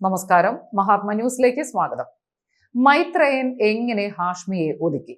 നമസ്കാരം. മഹാത്മ ന്യൂസിലേക്ക് സ്വാഗതം. മൈത്രയൻ എങ്ങനെ ഹാഷ്മിയെ ഒതുക്കി?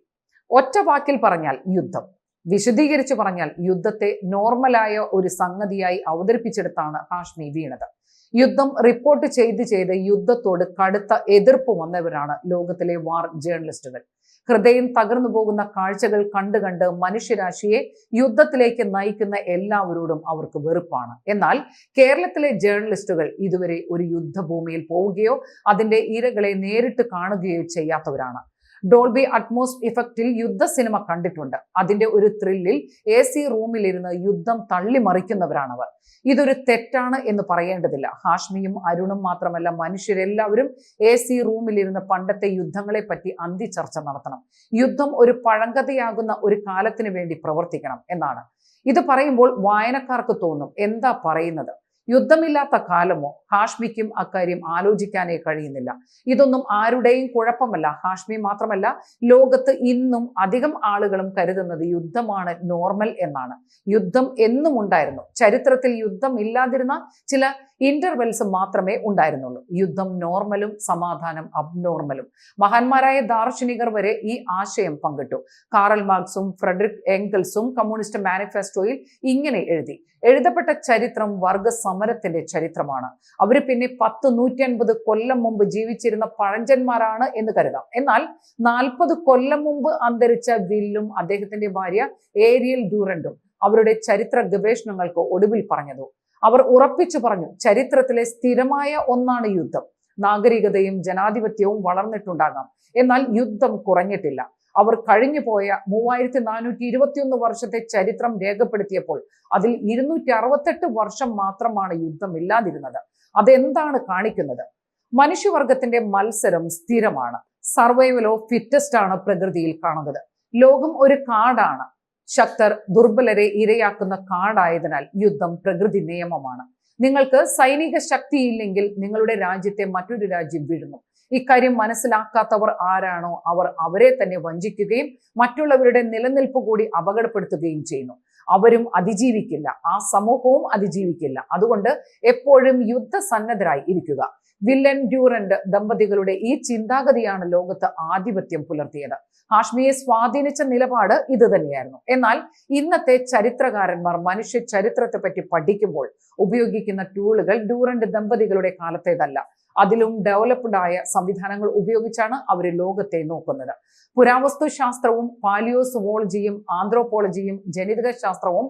ഒറ്റ വാക്കിൽ പറഞ്ഞാൽ യുദ്ധം. വിശദീകരിച്ചു പറഞ്ഞാൽ യുദ്ധത്തെ നോർമലായ ഒരു സംഗതിയായി അവതരിപ്പിച്ചെടുത്താണ് ഹാഷ്മി വീണത്. യുദ്ധം റിപ്പോർട്ട് ചെയ്ത് ചെയ്ത് യുദ്ധത്തോട് കടുത്ത എതിർപ്പ് വന്നവരാണ് ലോകത്തിലെ വാർ ജേർണലിസ്റ്റുകൾ. ഹൃദയം തകർന്നു പോകുന്ന കാഴ്ചകൾ കണ്ടു കണ്ട് മനുഷ്യരാശിയെ യുദ്ധത്തിലേക്ക് നയിക്കുന്ന എല്ലാവരോടും അവർക്ക് വെറുപ്പാണ്. എന്നാൽ കേരളത്തിലെ ജേർണലിസ്റ്റുകൾ ഇതുവരെ ഒരു യുദ്ധഭൂമിയിൽ പോവുകയോ അതിന്റെ ഇരകളെ നേരിട്ട് കാണുകയോ ചെയ്യാത്തവരാണ്. ഡോൾബി അറ്റ്മോസ് ഇഫക്റ്റിൽ യുദ്ധ സിനിമ കണ്ടിട്ടുണ്ട്. അതിന്റെ ഒരു ത്രില്ലിൽ എ സി റൂമിലിരുന്ന് യുദ്ധം തള്ളിമറിക്കുന്നവരാണവർ. ഇതൊരു തെറ്റാണ് എന്ന് പറയേണ്ടതില്ല. ഹാഷ്മിയും അരുണും മാത്രമല്ല മനുഷ്യരെല്ലാവരും എ സി റൂമിലിരുന്ന് പണ്ടത്തെ യുദ്ധങ്ങളെ പറ്റി അന്തിചർച്ച നടത്തണം. യുദ്ധം ഒരു പഴങ്കഥയാകുന്ന ഒരു കാലത്തിന് വേണ്ടി പ്രവർത്തിക്കണം എന്നാണ്. ഇത് പറയുമ്പോൾ വായനക്കാർക്ക് തോന്നും എന്താ പറയുന്നത്? യുദ്ധമില്ലാത്ത കാലമോ? ഹാഷ്മിക്കും അക്കാര്യം ആലോചിക്കാനേ കഴിയുന്നില്ല. ഇതൊന്നും ആരുടെയും കുഴപ്പമല്ല. ഹാഷ്മി മാത്രമല്ല ലോകത്ത് ഇന്നും അധികം ആളുകളും കരുതുന്നത് യുദ്ധമാണ് നോർമൽ എന്നാണ്. യുദ്ധം എന്നും ഉണ്ടായിരുന്നു. ചരിത്രത്തിൽ യുദ്ധം ഇല്ലാതിരുന്ന ചില ഇന്റർവെൽസ് മാത്രമേ ഉണ്ടായിരുന്നുള്ളൂ. യുദ്ധം നോർമലും സമാധാനം അബ്നോർമലും മഹാന്മാരായ ദാർശനികർ വരെ ഈ ആശയം പങ്കിട്ടു. കാറൽ മാർക്സും ഫ്രെഡറിക് എംഗൽസും കമ്മ്യൂണിസ്റ്റ് മാനിഫെസ്റ്റോയിൽ ഇങ്ങനെ എഴുതി. എഴുതപ്പെട്ട ചരിത്രം വർഗ സമരത്തിന്റെ ചരിത്രമാണ്. അവർ പിന്നെ പത്ത് നൂറ്റി അൻപത് കൊല്ലം മുമ്പ് ജീവിച്ചിരുന്ന പഴഞ്ചന്മാരാണ് എന്ന് കരുതാം. എന്നാൽ നാൽപ്പത് കൊല്ലം മുമ്പ് അന്തരിച്ച വില്ലും അദ്ദേഹത്തിന്റെ ഭാര്യ ഏരിയൽ ഡ്യൂറൻഡും അവരുടെ ചരിത്ര ഗവേഷണങ്ങൾക്ക് ഒടുവിൽ പറഞ്ഞതു. അവർ ഉറപ്പിച്ചു പറഞ്ഞു ചരിത്രത്തിലെ സ്ഥിരമായ ഒന്നാണ് യുദ്ധം. നാഗരികതയും ജനാധിപത്യവും വളർന്നിട്ടുണ്ടാകാം. എന്നാൽ യുദ്ധം കുറഞ്ഞിട്ടില്ല. അവർ കഴിഞ്ഞു പോയ മൂവായിരത്തി നാനൂറ്റി ഇരുപത്തിയൊന്ന് വർഷത്തെ ചരിത്രം രേഖപ്പെടുത്തിയപ്പോൾ അതിൽ ഇരുന്നൂറ്റി അറുപത്തെട്ട് വർഷം മാത്രമാണ് യുദ്ധം ഇല്ലാതിരുന്നത് അതെന്താണ് കാണിക്കുന്നത്? മനുഷ്യവർഗത്തിന്റെ മത്സരം സ്ഥിരമാണ്. സർവൈവൽ ഓഫ് ഫിറ്റസ്റ്റ് ആണ് പ്രകൃതിയിൽ കാണുന്നത്. ലോകം ഒരു കാടാണ്. ശക്തർ ദുർബലരെ ഇരയാക്കുന്ന കാടായതിനാൽ യുദ്ധം പ്രകൃതി നിയമമാണ്. നിങ്ങൾക്ക് സൈനിക ശക്തിയില്ലെങ്കിൽ നിങ്ങളുടെ രാജ്യത്തെ മറ്റൊരു രാജ്യം വിഴുങ്ങും. ഇക്കാര്യം മനസ്സിലാക്കാത്തവർ ആരാണോ അവർ അവരെ തന്നെ വഞ്ചിക്കുകയും മറ്റുള്ളവരുടെ നിലനിൽപ്പ് കൂടി അപകടപ്പെടുത്തുകയും ചെയ്യുന്നു. അവരും അതിജീവിക്കില്ല. ആ സമൂഹവും അതിജീവിക്കില്ല. അതുകൊണ്ട് എപ്പോഴും യുദ്ധസന്നദ്ധരായി ഇരിക്കുക. വില്ലൻ ഡ്യൂറന്റ് ദമ്പതികളുടെ ഈ ചിന്താഗതിയാണ് ലോകത്ത് ആധിപത്യം പുലർത്തിയത്. ഹാഷ്മിയെ സ്വാധീനിച്ച നിലപാട് ഇത് തന്നെയായിരുന്നു. എന്നാൽ ഇന്നത്തെ ചരിത്രകാരന്മാർ മനുഷ്യ ചരിത്രത്തെ പറ്റി പഠിക്കുമ്പോൾ ഉപയോഗിക്കുന്ന ടൂളുകൾ ഡ്യൂറന്റ് ദമ്പതികളുടെ കാലത്തേതല്ല. അതിലും ഡെവലപ്ഡ് ആയ സംവിധാനങ്ങൾ ഉപയോഗിച്ചാണ് അവർ ലോകത്തെ നോക്കുന്നത്. പുരാവസ്തു ശാസ്ത്രവും പാലിയോസുവോളജിയും ആന്ത്രോപോളജിയും ജനിതക ശാസ്ത്രവും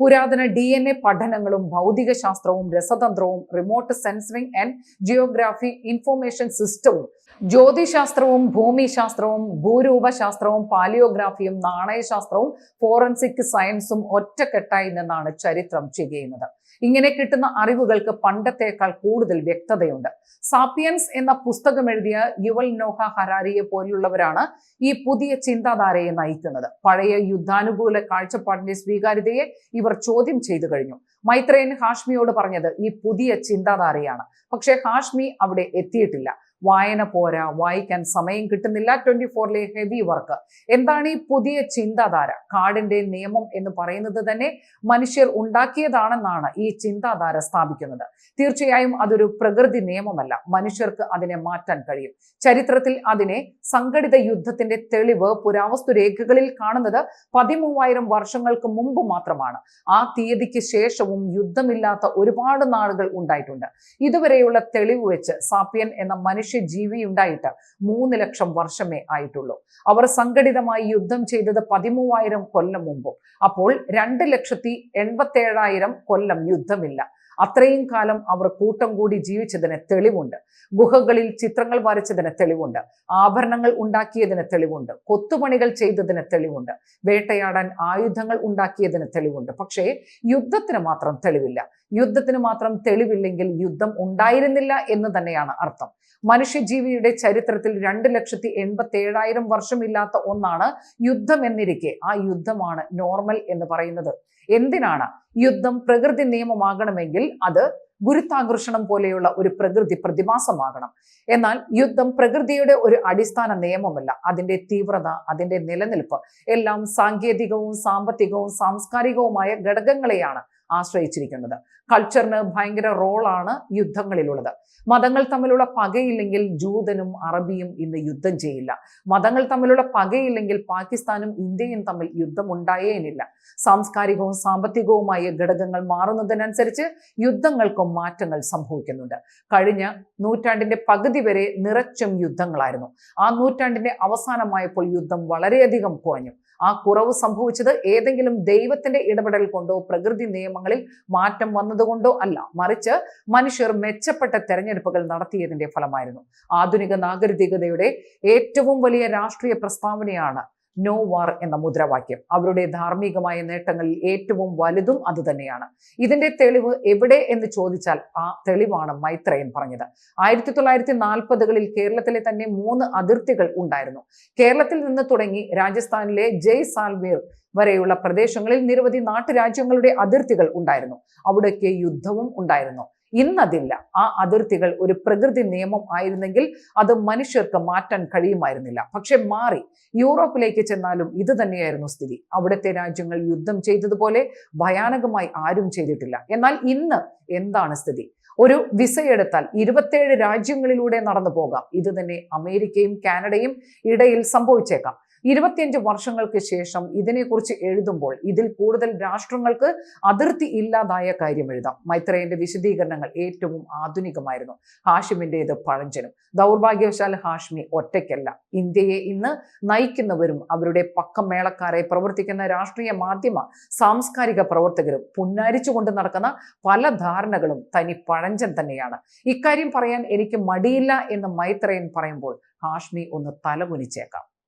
പുരാതന ഡി എൻ എ പഠനങ്ങളും ഭൗതിക ശാസ്ത്രവും രസതന്ത്രവും remote sensoring and geography information സിസ്റ്റവും ജ്യോതിശാസ്ത്രവും ഭൂമിശാസ്ത്രവും ഭൂരൂപശാസ്ത്രവും പാലിയോഗ്രാഫിയും നാണയശാസ്ത്രവും ഫോറൻസിക് സയൻസും ഒറ്റക്കെട്ടായി നിന്നാണ് ചരിത്രം ചെയ്യുന്നത്. ഇങ്ങനെ കിട്ടുന്ന അറിവുകൾക്ക് പണ്ടത്തേക്കാൾ കൂടുതൽ വ്യക്തതയുണ്ട്. സാപ്പിയൻസ് എന്ന പുസ്തകം എഴുതിയ യുവൽ നോഹ ഹരാരിയെ പോലെയുള്ളവരാണ് ഈ പുതിയ ചിന്താധാരയെ നയിക്കുന്നത്. പഴയ യുദ്ധാനുകൂല കാഴ്ചപ്പാടിന്റെ സ്വീകാര്യതയെ ഇവർ ചോദ്യം ചെയ്തു കഴിഞ്ഞു. മൈത്രേൻ ഹാഷ്മിയോട് പറഞ്ഞത് ഈ പുതിയ ചിന്താധാരയാണ്. പക്ഷേ ഹാഷ്മി അവിടെ എത്തിയിട്ടില്ല. വായന പോരാ വായിക്കാൻ സമയം കിട്ടുന്നില്ല ട്വന്റി ഫോറിലെ ഹെവി വർക്ക് എന്താണ് ഈ പുതിയ ചിന്താധാര? കാടിന്റെ നിയമം എന്ന് പറയുന്നത് തന്നെ മനുഷ്യർ ഉണ്ടാക്കിയതാണെന്നാണ് ഈ ചിന്താധാര സ്ഥാപിക്കുന്നത്. തീർച്ചയായും അതൊരു പ്രകൃതി നിയമമല്ല. മനുഷ്യർക്ക് അതിനെ മാറ്റാൻ കഴിയും. ചരിത്രത്തിൽ അതിനെ സംഘടിത യുദ്ധത്തിന്റെ തെളിവ് പുരാവസ്തു രേഖകളിൽ കാണുന്നത് പതിമൂവായിരം വർഷങ്ങൾക്ക് മുമ്പ് മാത്രമാണ്. ആ തീയതിക്ക് ശേഷവും യുദ്ധമില്ലാത്ത ഒരുപാട് നാളുകൾ ഉണ്ടായിട്ടുണ്ട്. ഇതുവരെയുള്ള തെളിവ് വെച്ച് സാപ്പിയൻ എന്ന മനുഷ്യ ജീവി ഉണ്ടായിട്ട് മൂന്ന് ലക്ഷം വർഷമേ ആയിട്ടുള്ളൂ. അവർ സംഘടിതമായി യുദ്ധം ചെയ്തത് പതിമൂവായിരം കൊല്ലം മുമ്പും. അപ്പോൾ രണ്ട് ലക്ഷത്തി എൺപത്തേഴായിരം കൊല്ലം യുദ്ധമില്ല. അത്രയും കാലം അവർ കൂട്ടം കൂടി ജീവിച്ചതിന് തെളിവുണ്ട്. ഗുഹകളിൽ ചിത്രങ്ങൾ വരച്ചതിന് തെളിവുണ്ട്. ആഭരണങ്ങൾ ഉണ്ടാക്കിയതിന് തെളിവുണ്ട്. കൊത്തുപണികൾ ചെയ്തതിന് തെളിവുണ്ട്. വേട്ടയാടാൻ ആയുധങ്ങൾ ഉണ്ടാക്കിയതിന് തെളിവുണ്ട്. പക്ഷേ യുദ്ധത്തിന് മാത്രം തെളിവില്ല. യുദ്ധത്തിന് മാത്രം തെളിവില്ലെങ്കിൽ യുദ്ധം ഉണ്ടായിരുന്നില്ല എന്ന് തന്നെയാണ് അർത്ഥം. മനുഷ്യജീവിയുടെ ചരിത്രത്തിൽ രണ്ട് ലക്ഷത്തി എൺപത്തി ഏഴായിരം വർഷമില്ലാത്ത ഒന്നാണ് യുദ്ധം എന്നിരിക്കെ. ആ യുദ്ധമാണ് നോർമൽ എന്ന് പറയുന്നത്. എന്തിനാണ് യുദ്ധം പ്രകൃതി നിയമമാകണമെങ്കിൽ അത് ഗുരുത്വാകർഷണം പോലെയുള്ള ഒരു പ്രകൃതി പ്രതിഭാസമാകണം എന്നാൽ യുദ്ധം പ്രകൃതിയുടെ ഒരു അടിസ്ഥാന നിയമമല്ല. അതിന്റെ തീവ്രത അതിന്റെ നിലനിൽപ്പ് എല്ലാം സാങ്കേതികവും സാമ്പത്തികവും സാംസ്കാരികവുമായ ഘടകങ്ങളെയാണ് ആശ്രയിച്ചിരിക്കുന്നത്. കൾച്ചറിന് ഭയങ്കര റോളാണ് യുദ്ധങ്ങളിലുള്ളത്. മതങ്ങൾ തമ്മിലുള്ള പകയില്ലെങ്കിൽ ജൂതനും അറബിയും ഇന്ന് യുദ്ധം ചെയ്യില്ല. മതങ്ങൾ തമ്മിലുള്ള പകയില്ലെങ്കിൽ പാകിസ്ഥാനും ഇന്ത്യയും തമ്മിൽ യുദ്ധം ഉണ്ടായേനില്ല സാംസ്കാരികവും സാമ്പത്തികവുമായ ഘടകങ്ങൾ മാറുന്നതിനനുസരിച്ച് യുദ്ധങ്ങൾക്കും മാറ്റങ്ങൾ സംഭവിക്കുന്നുണ്ട്. കഴിഞ്ഞ നൂറ്റാണ്ടിന്റെ പകുതി വരെ നിറച്ചും യുദ്ധങ്ങളായിരുന്നു. ആ നൂറ്റാണ്ടിന്റെ അവസാനമായപ്പോൾ യുദ്ധം വളരെയധികം കുറഞ്ഞു. ആ കുറവ് സംഭവിച്ചത് ഏതെങ്കിലും ദൈവത്തിന്റെ ഇടപെടൽ കൊണ്ടോ പ്രകൃതി നിയമങ്ങളിൽ മാറ്റം വന്നതുകൊണ്ടോ അല്ല. മറിച്ച് മനുഷ്യർ മെച്ചപ്പെട്ട തെരഞ്ഞെടുപ്പുകൾ നടത്തിയതിന്റെ ഫലമായിരുന്നു. ആധുനിക നാഗരികതയുടെ ഏറ്റവും വലിയ രാഷ്ട്രീയ പ്രസ്താവനയാണ് നോ വാർ എന്ന മുദ്രാവാക്യം. അവരുടെ ധാർമ്മികമായ നേട്ടങ്ങളിൽ ഏറ്റവും വലുതും അതുതന്നെയാണ് ഇതിന്റെ തെളിവ് എവിടെ എന്ന് ചോദിച്ചാൽ ആ തെളിവാണ് മൈത്രയൻ പറഞ്ഞത്. ആയിരത്തി തൊള്ളായിരത്തി നാൽപ്പതുകളിൽ കേരളത്തിലെ തന്നെ മൂന്ന് അതിർത്തികൾ ഉണ്ടായിരുന്നു. കേരളത്തിൽ നിന്ന് തുടങ്ങി രാജസ്ഥാനിലെ ജയ് സാൽവീർ വരെയുള്ള പ്രദേശങ്ങളിൽ നിരവധി നാട്ടുരാജ്യങ്ങളുടെ അതിർത്തികൾ ഉണ്ടായിരുന്നു. അവിടേക്ക് യുദ്ധവും ഉണ്ടായിരുന്നു. ഇന്നതില്ല. ആ അതിർത്തികൾ ഒരു പ്രകൃതി നിയമം ആയിരുന്നെങ്കിൽ അത് മനുഷ്യർക്ക് മാറ്റാൻ കഴിയുമായിരുന്നില്ല. പക്ഷെ മാറി. യൂറോപ്പിലേക്ക് ചെന്നാലും ഇത് തന്നെയായിരുന്നു സ്ഥിതി. അവിടുത്തെ രാജ്യങ്ങൾ യുദ്ധം ചെയ്തതുപോലെ ഭയാനകമായി ആരും ചെയ്തിട്ടില്ല. എന്നാൽ ഇന്ന് എന്താണ് സ്ഥിതി? ഒരു വിസ എടുത്താൽ ഇരുപത്തേഴ് രാജ്യങ്ങളിലൂടെ നടന്നു പോകാം ഇത് തന്നെ അമേരിക്കയും കാനഡയും ഇടയിൽ സംഭവിച്ചേക്കാം. ഇരുപത്തിയഞ്ച് വർഷങ്ങൾക്ക് ശേഷം ഇതിനെക്കുറിച്ച് എഴുതുമ്പോൾ ഇതിൽ കൂടുതൽ രാഷ്ട്രങ്ങൾക്ക് അതിർത്തി ഇല്ലാതായ കാര്യം എഴുതാം. മൈത്രേയന്റെ വിശദീകരണങ്ങൾ ഏറ്റവും ആധുനികമായിരുന്നു. ഹാഷിമിന്റെത് പഴഞ്ചനും. ദൗർഭാഗ്യവശാൽ ഹാഷ്മി ഒറ്റയ്ക്കല്ല. ഇന്ത്യയെ ഇന്ന് നയിക്കുന്നവരും അവരുടെ പക്കം മേളക്കാരെ പ്രവർത്തിക്കുന്ന രാഷ്ട്രീയ മാധ്യമ സാംസ്കാരിക പ്രവർത്തകരും പുന്നാരിച്ചുകൊണ്ട് നടക്കുന്ന പല ധാരണകളും തനി പഴഞ്ചൻ തന്നെയാണ്. ഇക്കാര്യം പറയാൻ എനിക്ക് മടിയില്ല എന്ന് മൈത്രേയൻ പറയുമ്പോൾ ഹാഷ്മി ഒന്ന് തലകുനിച്ചേക്കാം.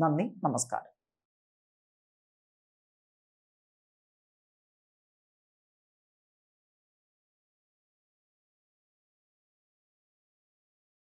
നന്ദി നമസ്കാരം.